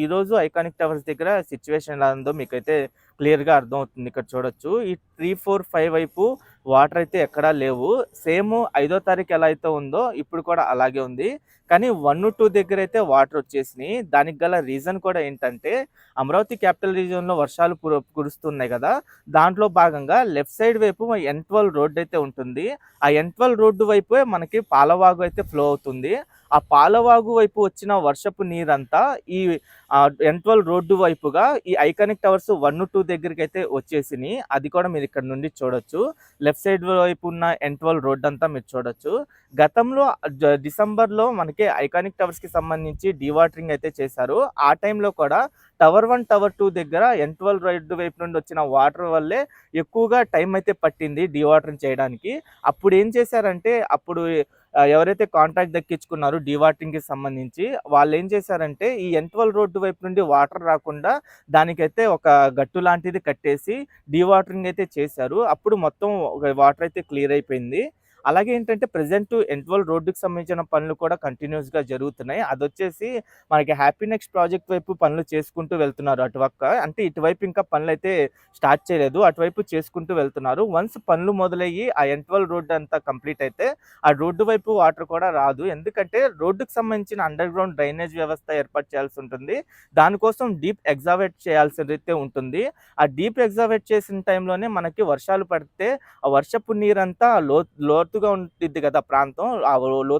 ఈ రోజు iconic towers దగ్గర సిచ్యువేషన్ ఎలా ఉందో మీకైతే క్లియర్‌గా అర్థమవుతుంది. ఇక్కడ చూడొచ్చు. ఈ 3, 4, 5 వైపు వాటర్ అయితే ఎక్కడా లేవు. సేమ్ ఐదో తారీఖు ఎలా అయితే ఉందో ఇప్పుడు కూడా అలాగే ఉంది. కానీ వన్ టూ దగ్గర అయితే వాటర్ వచ్చేసినాయి. దానికి గల రీజన్ కూడా ఏంటంటే అమరావతి క్యాపిటల్ రీజియన్‌లో వర్షాలు కురు కురుస్తున్నాయి కదా దాంట్లో భాగంగా లెఫ్ట్ సైడ్ వైపు ఎన్12 రోడ్ అయితే ఉంటుంది. ఆ ఎన్12 రోడ్డు వైపే మనకి పాలవాగు అయితే ఫ్లో అవుతుంది. ఆ పాలవాగు వైపు వచ్చిన వర్షపు నీరంతా ఈ ఎన్ రోడ్డు వైపుగా ఈ ఐకానిక్ టవర్స్ వన్ టూ దగ్గరికి అయితే వచ్చేసినాయి అది కూడా మీరు ఇక్కడ నుండి చూడొచ్చు. లెఫ్ట్ సైడ్ వైపు ఉన్న ఎన్12 రోడ్ అంతా మీరు చూడొచ్చు. గతంలో డిసెంబర్‌లో మనకి ఐకానిక్ టవర్స్‌కి సంబంధించి డివాటరింగ్ అయితే చేశారు. ఆ టైంలో కూడా టవర్ వన్ టవర్ టూ దగ్గర ఎన్12 రోడ్డు వైపు నుండి వచ్చిన వాటర్ వల్లే ఎక్కువగా టైం అయితే పట్టింది డివాటరింగ్ చేయడానికి. అప్పుడు ఏం చేశారంటే అప్పుడు ఎవరైతే కాంట్రాక్ట్ దక్కించుకున్నారో డివాటరింగ్కి సంబంధించి వాళ్ళు ఏం చేశారంటే ఈ ఎన్12 రోడ్డు వైపు నుండి వాటర్ రాకుండా దానికైతే ఒక గట్టు లాంటిది కట్టేసి డివాటరింగ్ అయితే చేశారు. అప్పుడు మొత్తం వాటర్ అయితే క్లియర్ అయిపోయింది. అలాగే ఏంటంటే ప్రెజెంట్ ఎన్12 రోడ్డుకి సంబంధించిన పనులు కూడా కంటిన్యూస్గా జరుగుతున్నాయి. అదొచ్చేసి మనకి హ్యాపీ నెక్స్ట్ ప్రాజెక్ట్ వైపు పనులు చేసుకుంటూ వెళ్తున్నారు అటువక్క అంటే ఇటువైపు ఇంకా పనులైతే స్టార్ట్ చేయలేదు. అటువైపు చేసుకుంటూ వెళ్తున్నారు. వన్స్ పనులు మొదలయ్యి ఆ ఎన్12 రోడ్ అంతా కంప్లీట్ అయితే ఆ రోడ్డు వైపు వాటర్ కూడా రాదు. ఎందుకంటే రోడ్డుకు సంబంధించిన అండర్ గ్రౌండ్ డ్రైనేజ్ వ్యవస్థ ఏర్పాటు చేయాల్సి ఉంటుంది. దానికోసం డీప్ ఎగ్జావేట్ చేయాల్సిదైతే ఉంటుంది. ఆ డీప్ ఎగ్జావేట్ చేసిన టైంలోనే మనకి వర్షాలు పడితే ఆ వర్షపు నీరంతా లో లోతుగా ఉంటుంది కదా ప్రాంతం. ఆ లోతు